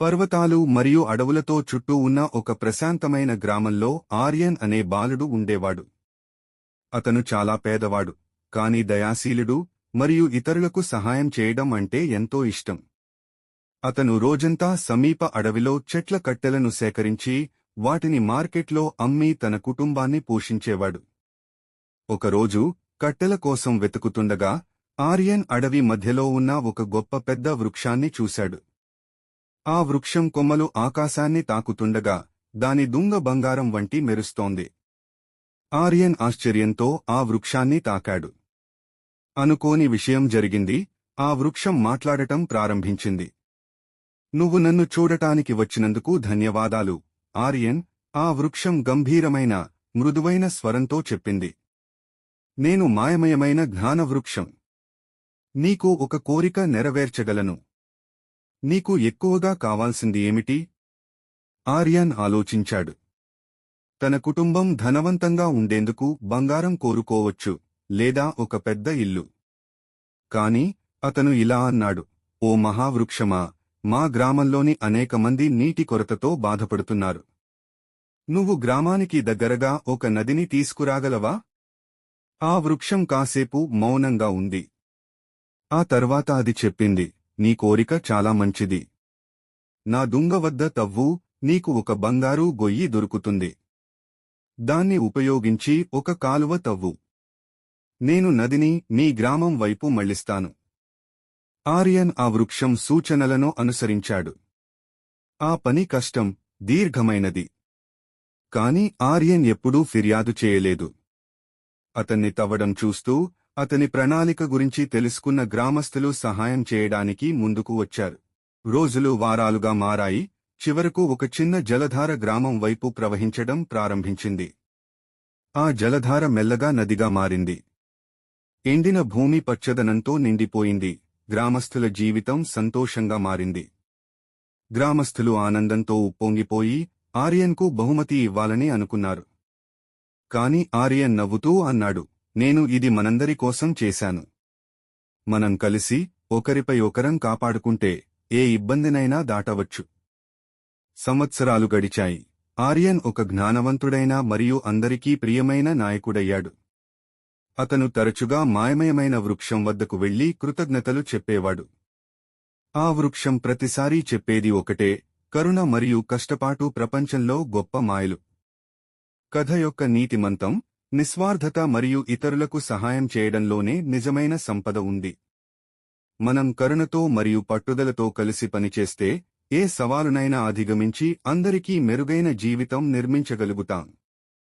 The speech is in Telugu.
పర్వతాలు మరియు అడవులతో చుట్టూ ఉన్న ఒక ప్రశాంతమైన గ్రామంలో ఆర్యన్ అనే బాలుడు ఉండేవాడు. అతను చాలా పేదవాడు కాని దయాశీలుడు మరియు ఇతరులకు సహాయం చేయడం అంటే ఎంతో ఇష్టం. అతను రోజంతా సమీప అడవిలో చెట్ల కట్టెలను సేకరించి వాటిని మార్కెట్లో అమ్మి తన కుటుంబాన్ని పోషించేవాడు. ఒకరోజు కట్టెల కోసం వెతుకుతుండగా ఆర్యన్ అడవి మధ్యలో ఉన్న ఒక గొప్ప పెద్ద వృక్షాన్ని చూశాడు. ఆ వృక్షం కొమ్మలు ఆకాశాన్ని తాకుతుండగా దాని దుంగ బంగారం వంటి మెరుస్తోంది. ఆర్యన్ ఆశ్చర్యంతో ఆ వృక్షాన్ని తాకాడు. అనుకోని విషయం జరిగింది. ఆ వృక్షం మాట్లాడటం ప్రారంభించింది. నువ్వు నన్ను చూడటానికి వచ్చినందుకు ధన్యవాదాలు ఆర్యన్. ఆ వృక్షం గంభీరమైన మృదువైన స్వరంతో చెప్పింది. నేను మాయమయమైన జ్ఞానవృక్షం నీకు ఒక కోరిక నెరవేర్చగలను. నీకు ఎక్కువగా కావాల్సింది ఏమిటి? ఆర్యన్ ఆలోచించాడు. తన కుటుంబం ధనవంతంగా ఉండేందుకు బంగారం కోరుకోవచ్చు లేదా ఒక పెద్ద ఇల్లు. కాని అతను ఇలా అన్నాడు ఓ మహావృక్షమా మా గ్రామంలోని అనేక మంది నీటి కొరతతో బాధపడుతున్నారు. నువ్వు గ్రామానికి దగ్గరగా ఒక నదిని తీసుకురాగలవా? ఆ వృక్షం కాసేపు మౌనంగా ఉంది. ఆ తర్వాత అది చెప్పింది నీ కోరిక చాలా మంచిది. నా దుంగ వద్ద తవ్వు నీకు ఒక బంగారు గొయ్యి దొరుకుతుంది. దాన్ని ఉపయోగించి ఒక కాలువ తవ్వు. నేను నదిని మీ గ్రామం వైపు మళ్ళిస్తాను ఆర్యన్ ఆ వృక్షం సూచనలను అనుసరించాడు. ఆ పని కష్టం దీర్ఘమైనది. కాని ఆర్యన్ ఎప్పుడూ ఫిర్యాదు చేయలేదు. అతన్ని తవ్వడం చూస్తూ అతని ప్రణాళిక గురించి తెలుసుకున్న గ్రామస్తులు సహాయం చేయడానికి ముందుకు వచ్చారు. రోజులు వారాలుగా మారాయి చివరకు ఒక చిన్న జలధార గ్రామం వైపు ప్రవహించడం ప్రారంభించింది. ఆ జలధార మెల్లగా నదిగా మారింది. ఎండిన భూమి పచ్చదనంతో నిండిపోయింది. గ్రామస్థుల జీవితం సంతోషంగా మారింది. గ్రామస్థులు ఆనందంతో ఉప్పొంగిపోయి ఆర్యన్కు బహుమతి ఇవ్వాలని అనుకున్నారు. కాని ఆర్యన్ నవ్వుతూ అన్నాడు నేను ఇది మనందరి కోసం చేశాను. మనం కలిసి ఒకరిపై ఒకరం కాపాడుకుంటే ఏ ఇబ్బందినైనా దాటవచ్చు. సంవత్సరాలు గడిచాయి. ఆర్యన్ ఒక జ్ఞానవంతుడైన మరియు అందరికీ ప్రియమైన నాయకుడయ్యాడు. అతను తరచుగా మాయమయమైన వృక్షం వద్దకు వెళ్ళి కృతజ్ఞతలు చెప్పేవాడు. ఆ వృక్షం ప్రతిసారీ చెప్పేది ఒకటే కరుణ మరియు కష్టపాటు ప్రపంచంలో గొప్ప మాయలు. కథ యొక్క నీతిమంతం నిస్వార్థత మరియు ఇతరులకు సహాయం చేయడంలోనే నిజమైన సంపద ఉంది. మనం కరుణతో మరియు పట్టుదలతో కలిసి పనిచేస్తే ఏ సవాలునైనా అధిగమించి అందరికీ మెరుగైన జీవితం నిర్మించగలుగుతాం.